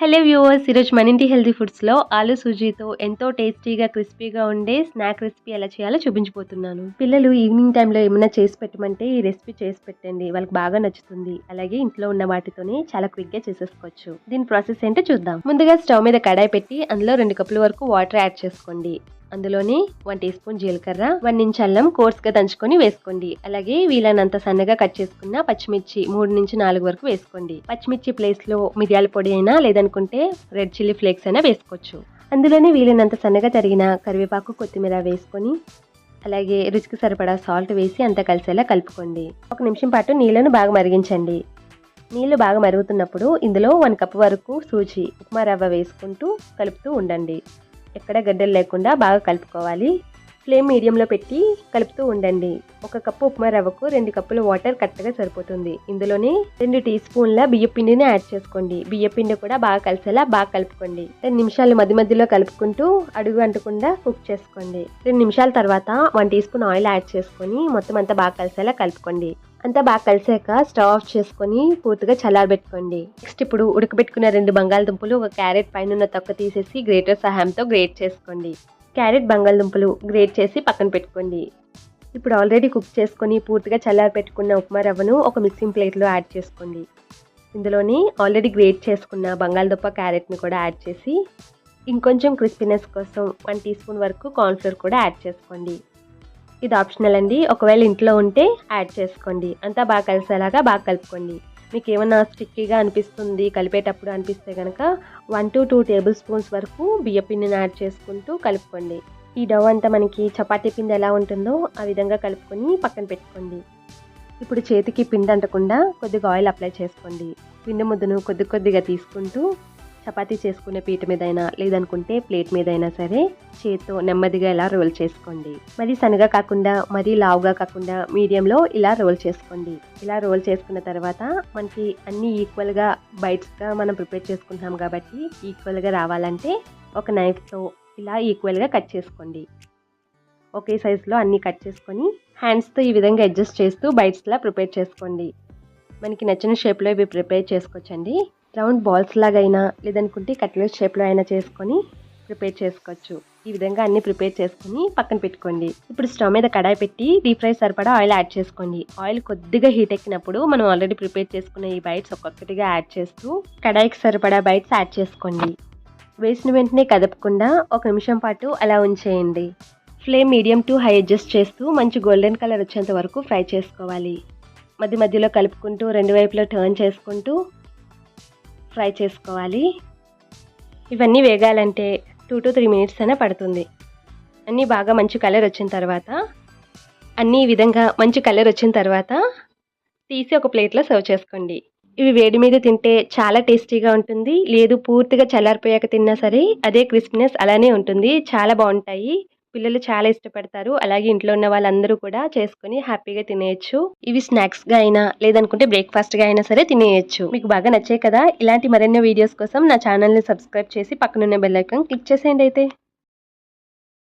Hello viewers ఈరోజు మన ఇంటి హెల్తీ ఫుడ్స్లో ఆలు సూజీతో ఎంతో టేస్టీగా క్రిస్పీగా ఉండే స్నాక్ రెసిపీ ఎలా చేయాలో చూపించబోతున్నాను. పిల్లలు ఈవినింగ్ టైంలో ఏమైనా చేసి పెట్టమంటే ఈ రెసిపీ చేసి పెట్టండి. వాళ్ళకి బాగా నచ్చుతుంది. అలాగే ఇంట్లో ఉన్న వాటితోనే చాలా క్విక్గా చేసేసుకోవచ్చు. దీని ప్రాసెస్ ఏంటో చూద్దాం. ముందుగా స్టవ్ మీద కడాయి పెట్టి అందులో రెండు కప్పుల వరకు వాటర్ యాడ్ చేసుకోండి. అందులోని వన్ టీ స్పూన్ జీలకర్ర వన్ ఇంచ్ అల్లం కోర్స్గా దంచుకొని వేసుకోండి. అలాగే వీలైనంత సన్నగా కట్ చేసుకున్న పచ్చిమిర్చి మూడు నుంచి నాలుగు వరకు వేసుకోండి. పచ్చిమిర్చి ప్లేస్లో మిరియాల పొడి అయినా లేదనుకుంటే రెడ్ చిల్లీ ఫ్లేక్స్ అయినా వేసుకోవచ్చు. అందులోనే వీలైనంత సన్నగా తరిగిన కరివేపాకు కొత్తిమీర వేసుకొని అలాగే రుచికి సరిపడా సాల్ట్ వేసి అంతా కలిసేలా కలుపుకోండి. ఒక నిమిషం పాటు నీళ్ళను బాగా మరిగించండి. నీళ్ళు బాగా మరుగుతున్నప్పుడు ఇందులో వన్ కప్ వరకు సూజీ ఉప్మా రవ్వ వేసుకుంటూ కలుపుతూ ఉండండి. ఎక్కడ గడ్డలు లేకుండా బాగా కలుపుకోవాలి. ఫ్లేమ్ మీడియంలో పెట్టి కలుపుతూ ఉండండి. ఒక కప్పు ఉప్మా రవ్వకు రెండు కప్పుల వాటర్ కరెక్ట్గా సరిపోతుంది. ఇందులోనే రెండు టీ స్పూన్ల బియ్య పిండిని యాడ్ చేసుకోండి. బియ్య పిండి కూడా బాగా కలిసేలా బాగా కలుపుకోండి. రెండు నిమిషాలు మధ్య మధ్యలో కలుపుకుంటూ అడుగు అంటకుండా కుక్ చేసుకోండి. రెండు నిమిషాల తర్వాత one teaspoon oil add చేసుకొని మొత్తం అంతా బాగా కలిసేలా కలుపుకోండి. అంతా బాగా కలిసాక స్టవ్ ఆఫ్ చేసుకొని పూర్తిగా చల్లారబెట్టుకోండి. నెక్స్ట్ ఇప్పుడు ఉడకబెట్టుకున్న రెండు బంగాళదుంపలు ఒక క్యారెట్ పైన ఉన్న తొక్క తీసేసి గ్రేటర్ సహాయంతో గ్రేట్ చేసుకోండి. క్యారెట్ బంగాళదుంపలు గ్రేట్ చేసి పక్కన పెట్టుకోండి. ఇప్పుడు ఆల్రెడీ కుక్ చేసుకొని పూర్తిగా చల్లారి పెట్టుకున్న ఉప్మా రవ్వను ఒక మిక్సింగ్ ప్లేట్లో యాడ్ చేసుకోండి. ఇందులోని ఆల్రెడీ గ్రేట్ చేసుకున్న బంగాళదుంప క్యారెట్ని కూడా యాడ్ చేసి ఇంకొంచెం క్రిస్పీనెస్ కోసం వన్ టీ స్పూన్ వరకు కార్న్ఫ్లోర్ కూడా యాడ్ చేసుకోండి. ఇది ఆప్షనల్ అండి. ఒకవేళ ఇంట్లో ఉంటే యాడ్ చేసుకోండి. అంతా బాగా కలిసేలాగా బాగా కలుపుకోండి. మీకు ఏమైనా స్టిక్కీగా అనిపిస్తుంది కలిపేటప్పుడు అనిపిస్తే కనుక one to two tablespoons వరకు బియ్య పిండిని యాడ్ చేసుకుంటూ కలుపుకోండి. ఈ డవ్ అంతా మనకి చపాతీ పిండి ఎలా ఉంటుందో ఆ విధంగా కలుపుకొని పక్కన పెట్టుకోండి. ఇప్పుడు చేతికి పిండి అంటకుండా కొద్దిగా ఆయిల్ అప్లై చేసుకోండి. పిండి ముద్దను కొద్ది కొద్దిగా తీసుకుంటూ చపాతీ చేసుకునే పీట మీదైనా లేదనుకుంటే ప్లేట్ మీదైనా సరే చేత్తో నెమ్మదిగా ఇలా రోల్ చేసుకోండి. మరి సన్నగా కాకుండా మరీ లావుగా కాకుండా మీడియంలో ఇలా రోల్ చేసుకోండి. ఇలా రోల్ చేసుకున్న తర్వాత మనకి అన్ని ఈక్వల్గా బైట్స్గా మనం ప్రిపేర్ చేసుకుంటున్నాం కాబట్టి ఈక్వల్గా రావాలంటే ఒక నైఫ్తో ఇలా ఈక్వల్గా కట్ చేసుకోండి. ఒకే సైజులో అన్నీ కట్ చేసుకొని హ్యాండ్స్తో ఈ విధంగా అడ్జస్ట్ చేస్తూ బైట్స్లా ప్రిపేర్ చేసుకోండి. మనకి నచ్చిన షేప్లో ఇవి ప్రిపేర్ చేసుకోవచ్చండి. రౌండ్ బాల్స్ లాగా అయినా లేదనుకుంటే కట్లెట్ షేప్లో అయినా చేసుకొని ప్రిపేర్ చేసుకోవచ్చు. ఈ విధంగా అన్ని ప్రిపేర్ చేసుకుని పక్కన పెట్టుకోండి. ఇప్పుడు స్టవ్ మీద కడాయి పెట్టి డీప్ ఫ్రై సరిపడా ఆయిల్ యాడ్ చేసుకోండి. ఆయిల్ కొద్దిగా హీట్ ఎక్కినప్పుడు మనం ఆల్రెడీ ప్రిపేర్ చేసుకున్న ఈ బైట్స్ ఒక్కొక్కటిగా యాడ్ చేస్తూ కడాయికి సరిపడా బైట్స్ యాడ్ చేసుకోండి. వేసిన వెంటనే కదపకుండా ఒక నిమిషం పాటు అలా ఉంచేయండి. Flame medium to high adjust చేస్తూ మంచి గోల్డెన్ కలర్ వచ్చేంత వరకు ఫ్రై చేసుకోవాలి. మధ్య మధ్యలో కలుపుకుంటూ రెండు వైపులో టర్న్ చేసుకుంటూ ఫ్రై చేసుకోవాలి. ఇవన్నీ వేగాలంటే టూ టు త్రీ మినిట్స్ అయినా పడుతుంది. అన్నీ బాగా మంచి కలర్ వచ్చిన తర్వాత అన్నీ ఈ విధంగా మంచి కలర్ వచ్చిన తర్వాత తీసి ఒక ప్లేట్లో సర్వ్ చేసుకోండి. ఇవి వేడి మీద తింటే చాలా టేస్టీగా ఉంటుంది. లేదు పూర్తిగా చల్లారిపోయాక తిన్నా సరే అదే క్రిస్పీనెస్ అలానే ఉంటుంది. చాలా బాగుంటాయి. పిల్లలు చాలా ఇష్టపడతారు. అలాగే ఇంట్లో ఉన్న వాళ్ళందరూ కూడా చేసుకొని హ్యాపీగా తినేయచ్చు. ఇవి స్నాక్స్గా అయినా లేదనుకుంటే బ్రేక్ఫాస్ట్గా అయినా సరే తినేయచ్చు. మీకు బాగా నచ్చాయి కదా? ఇలాంటి మరెన్నో వీడియోస్ కోసం నా ఛానల్ని సబ్స్క్రైబ్ చేసి పక్కనున్న బెల్ ఐకాన్ క్లిక్ చేసేయండి అయితే.